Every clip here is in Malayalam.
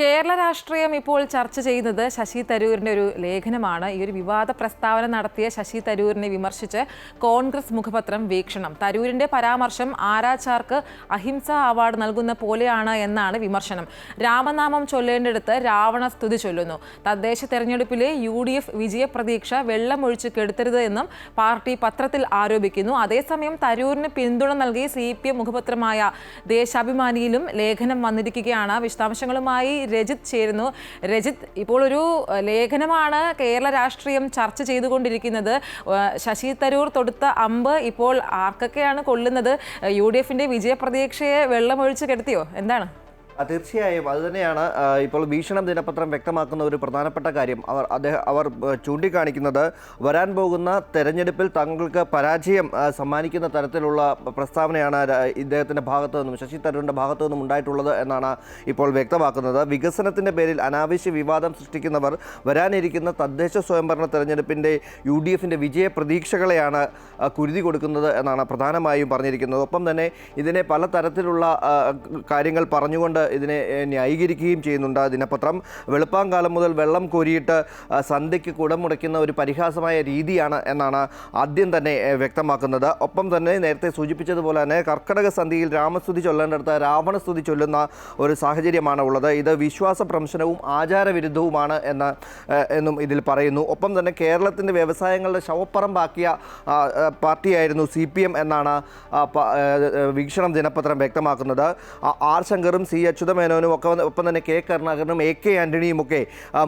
കേരള രാഷ്ട്രീയം ഇപ്പോൾ ചർച്ച ചെയ്യുന്നത് ശശി തരൂരിന്റെ ഒരു ലേഖനമാണ്. ഈ ഒരു വിവാദ പ്രസ്താവന നടത്തിയ ശശി തരൂരിനെ വിമർശിച്ച് കോൺഗ്രസ് മുഖപത്രം വീക്ഷണം. തരൂരിന്റെ പരാമർശം ആരാച്ചാർക്ക് അഹിംസ അവാർഡ് നൽകുന്ന പോലെയാണ് എന്നാണ് വിമർശനം. രാമനാമം ചൊല്ലേണ്ടടുത്ത് രാവണ സ്തുതി ചൊല്ലുന്നു. തദ്ദേശ തെരഞ്ഞെടുപ്പിലെ യു ഡി എഫ് വിജയപ്രതീക്ഷ വെള്ളമൊഴിച്ച് കെടുത്തരുത് എന്നും പാർട്ടി പത്രത്തിൽ ആരോപിക്കുന്നു. അതേസമയം തരൂരിന് പിന്തുണ നൽകി സി പി എം മുഖപത്രമായ ദേശാഭിമാനിയിലും ലേഖനം വന്നിരിക്കുകയാണ്. വിശദാംശങ്ങളുമായി രജിത് ചേരുന്നു. രജിത് ഇപ്പോൾ ഒരു ലേഖനമാണ് കേരള രാഷ്ട്രീയം ചർച്ച ചെയ്തുകൊണ്ടിരിക്കുന്നത്. ശശി തരൂർ തൊടുത്ത അമ്പ് ഇപ്പോൾ ആർക്കൊക്കെയാണ് കൊള്ളുന്നത്? യു ഡി എഫിന്റെ വിജയപ്രതീക്ഷയെ വെള്ളമൊഴിച്ച് കെടുത്തിയോ? എന്താണ്? തീർച്ചയായും അതുതന്നെയാണ് തന്നെയാണ് ഇപ്പോൾ ഭീഷണം ദിനപത്രം വ്യക്തമാക്കുന്ന ഒരു പ്രധാനപ്പെട്ട കാര്യം. അവർ അദ്ദേഹം അവർ ചൂണ്ടിക്കാണിക്കുന്നത് വരാൻ പോകുന്ന തെരഞ്ഞെടുപ്പിൽ തങ്ങൾക്ക് പരാജയം സമ്മാനിക്കുന്ന തരത്തിലുള്ള പ്രസ്താവനയാണ് ഇദ്ദേഹത്തിന്റെ ഭാഗത്തു നിന്നും ശശി തരൂരിന്റെ ഭാഗത്തു നിന്നും ഉണ്ടായിട്ടുള്ളത് എന്നാണ് ഇപ്പോൾ വ്യക്തമാക്കുന്നത്. വികസനത്തിന്റെ പേരിൽ അനാവശ്യ വിവാദം സൃഷ്ടിക്കുന്നവർ വരാനിരിക്കുന്ന തദ്ദേശ സ്വയംഭരണ തെരഞ്ഞെടുപ്പിന്റെ യു ഡി എഫിന്റെ വിജയ പ്രതീക്ഷകളെയാണ് കുരുതി കൊടുക്കുന്നത് എന്നാണ് പ്രധാനമായും പറഞ്ഞിരിക്കുന്നത്. ഒപ്പം തന്നെ ഇതിനെ പല തരത്തിലുള്ള കാര്യങ്ങൾ പറഞ്ഞുകൊണ്ട് ഇതിനെ ന്യായീകരിക്കുകയും ചെയ്യുന്നുണ്ട് ദിനപത്രം. വെളുപ്പാങ്കാലം മുതൽ വെള്ളം കോരിയിട്ട് സന്ധ്യയ്ക്ക് സന്ധ്യയ്ക്ക് കുടമുടയ്ക്കുന്ന ഒരു പരിഹാസമായ രീതിയാണ് എന്നാണ് ആദ്യം തന്നെ വ്യക്തമാക്കുന്നത്. ഒപ്പം തന്നെ നേരത്തെ സൂചിപ്പിച്ചതുപോലെ തന്നെ കർക്കടക സന്ധിയിൽ രാമസ്തുതി ചൊല്ലേണ്ടടുത്ത് രാവണസ്തുതി ചൊല്ലുന്ന ഒരു സാഹചര്യമാണ് ഉള്ളത്. ഇത് വിശ്വാസ പ്രംശനവും ആചാരവിരുദ്ധവുമാണ് എന്ന് എന്നും ഇതിൽ പറയുന്നു. ഒപ്പം തന്നെ കേരളത്തിന്റെ വ്യവസായങ്ങളുടെ ശവപ്പറമ്പാക്കിയ പാർട്ടിയായിരുന്നു സി പി എം എന്നാണ് വീക്ഷണം ദിനപത്രം വ്യക്തമാക്കുന്നത്. ആർ ശങ്കറും സി അച്യുതമേനോനും ഒക്കെ ഒപ്പം തന്നെ കെ കരുണാകരനും എ കെ ആന്റണിയും ഒക്കെ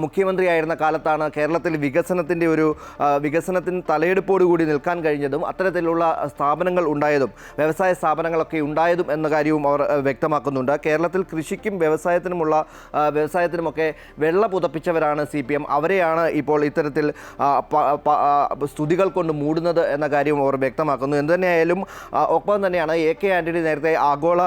മുഖ്യമന്ത്രിയായിരുന്ന കാലത്താണ് കേരളത്തിൽ വികസനത്തിന്റെ ഒരു വികസനത്തിന് തലയെടുപ്പോടുകൂടി നിൽക്കാൻ കഴിഞ്ഞതും അത്തരത്തിലുള്ള സ്ഥാപനങ്ങൾ ഉണ്ടായതും വ്യവസായ സ്ഥാപനങ്ങളൊക്കെ ഉണ്ടായതും എന്ന കാര്യവും അവർ വ്യക്തമാക്കുന്നുണ്ട്. കേരളത്തിൽ കൃഷിക്കും വ്യവസായത്തിനുമുള്ള വ്യവസായത്തിനുമൊക്കെ വെള്ള പുതപ്പിച്ചവരാണ് സി പി എം. അവരെയാണ് ഇപ്പോൾ ഇത്തരത്തിൽ സ്തുതികൾ കൊണ്ട് മൂടുന്നത് എന്ന കാര്യവും അവർ വ്യക്തമാക്കുന്നു. എന്തു തന്നെയായാലും ഒപ്പം തന്നെയാണ് എ കെ ആന്റണി നേരത്തെ ആഗോള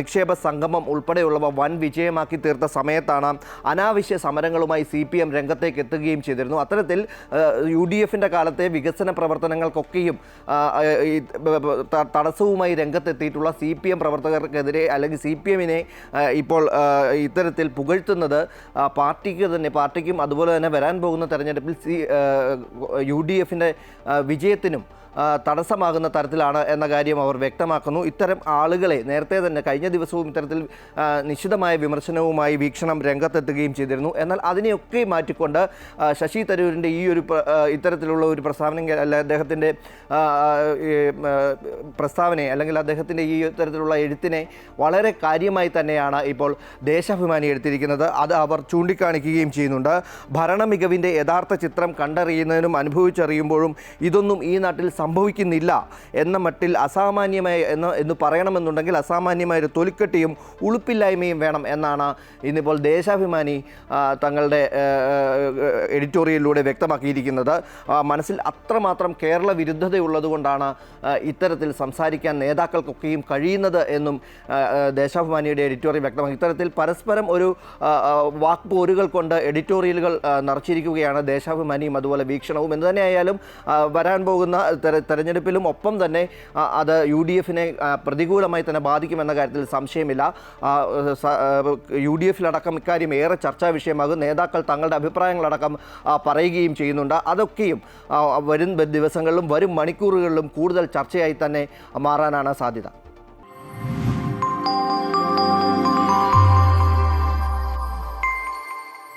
നിക്ഷേപ സംഗമം ഉൾപ്പെടെയുള്ളവ വൻ വിജയമാക്കി തീർത്ത സമയത്താണ് അനാവശ്യ സമരങ്ങളുമായി സി പി എം രംഗത്തേക്ക് എത്തുകയും ചെയ്തിരുന്നു. അത്തരത്തിൽ യു ഡി എഫിന്റെ കാലത്തെ വികസന പ്രവർത്തനങ്ങൾക്കൊക്കെയും തടസ്സവുമായി രംഗത്തെത്തിയിട്ടുള്ള സി പി എം പ്രവർത്തകർക്കെതിരെ അല്ലെങ്കിൽ സി പി എമ്മിനെ ഇപ്പോൾ ഇത്തരത്തിൽ പുകഴ്ത്തുന്നത് പാർട്ടിക്ക് തന്നെ പാർട്ടിക്കും അതുപോലെ തന്നെ വരാൻ പോകുന്ന തെരഞ്ഞെടുപ്പിൽ സി യു ഡി എഫിന്റെ വിജയത്തിനും തടസ്സമാകുന്ന തരത്തിലാണ് എന്ന കാര്യം അവർ വ്യക്തമാക്കുന്നു. ഇത്തരം ആളുകളെ നേരത്തെ തന്നെ കഴിഞ്ഞ ദിവസവും ഇത്തരത്തിൽ നിശ്ചിതമായ വിമർശനവുമായി വീക്ഷണം രംഗത്തെത്തുകയും ചെയ്തിരുന്നു. എന്നാൽ അതിനെയൊക്കെ മാറ്റിക്കൊണ്ട് ശശി തരൂരിന്റെ ഈ ഒരു ഇത്തരത്തിലുള്ള ഒരു പ്രസ്താവന അല്ല അദ്ദേഹത്തിന്റെ പ്രസ്താവന പ്രസ്താവനയെ അല്ലെങ്കിൽ അദ്ദേഹത്തിന്റെ ഈ ഇത്തരത്തിലുള്ള എഴുത്തിനെ വളരെ കാര്യമായി തന്നെയാണ് ഇപ്പോൾ ദേശാഭിമാനി എടുത്തിരിക്കുന്നത്. അത് അവർ ചൂണ്ടിക്കാണിക്കുകയും ചെയ്യുന്നുണ്ട്. ഭരണ മികവിന്റെ യഥാർത്ഥ ചിത്രം കണ്ടറിയുന്നതിനും അനുഭവിച്ചറിയുമ്പോഴും ഇതൊന്നും ഈ നാട്ടിൽ സംഭവിക്കുന്നില്ല എന്ന മട്ടിൽ അസാമാന്യമായ എന്ന് എന്ന് പറയണമെന്നുണ്ടെങ്കിൽ അസാമാന്യമായ ഒരു തൊലിക്കെട്ടിയും ഉളുപ്പില്ലായ്മയും വേണം എന്നാണ് ഇന്നിപ്പോൾ ദേശാഭിമാനി തങ്ങളുടെ എഡിറ്റോറിയലിലൂടെ വ്യക്തമാക്കിയിരിക്കുന്നത്. മനസ്സിൽ അത്രമാത്രം കേരള വിരുദ്ധതയുള്ളതുകൊണ്ടാണ് ഇത്തരത്തിൽ സംസാരിക്കാൻ നേതാക്കൾക്കൊക്കെയും കഴിയുന്നത് എന്നും ദേശാഭിമാനിയുടെ എഡിറ്റോറിയൽ വ്യക്തമാക്കി. ഇത്തരത്തിൽ പരസ്പരം ഒരു വാക്പോരുകൾ കൊണ്ട് എഡിറ്റോറിയലുകൾ നിറച്ചിരിക്കുകയാണ് ദേശാഭിമാനിയും അതുപോലെ വീക്ഷണവും. എന്ന് തന്നെയായാലും വരാൻ പോകുന്ന തെരഞ്ഞെടുപ്പിലും ഒപ്പം തന്നെ അത് യു ഡി എഫിനെ പ്രതികൂലമായി തന്നെ ബാധിക്കുമെന്ന കാര്യത്തിൽ സംശയമില്ല. യു ഡി എഫിലടക്കം ഇക്കാര്യം ഏറെ ചർച്ചാ വിഷയമാകും. നേതാക്കൾ തങ്ങളുടെ അഭിപ്രായങ്ങളടക്കം പറയുകയും ചെയ്യുന്നുണ്ട്. അതൊക്കെയും വരും ദിവസങ്ങളിലും വരും മണിക്കൂറുകളിലും കൂടുതൽ ചർച്ചയായി തന്നെ മാറാനാണ് സാധ്യത.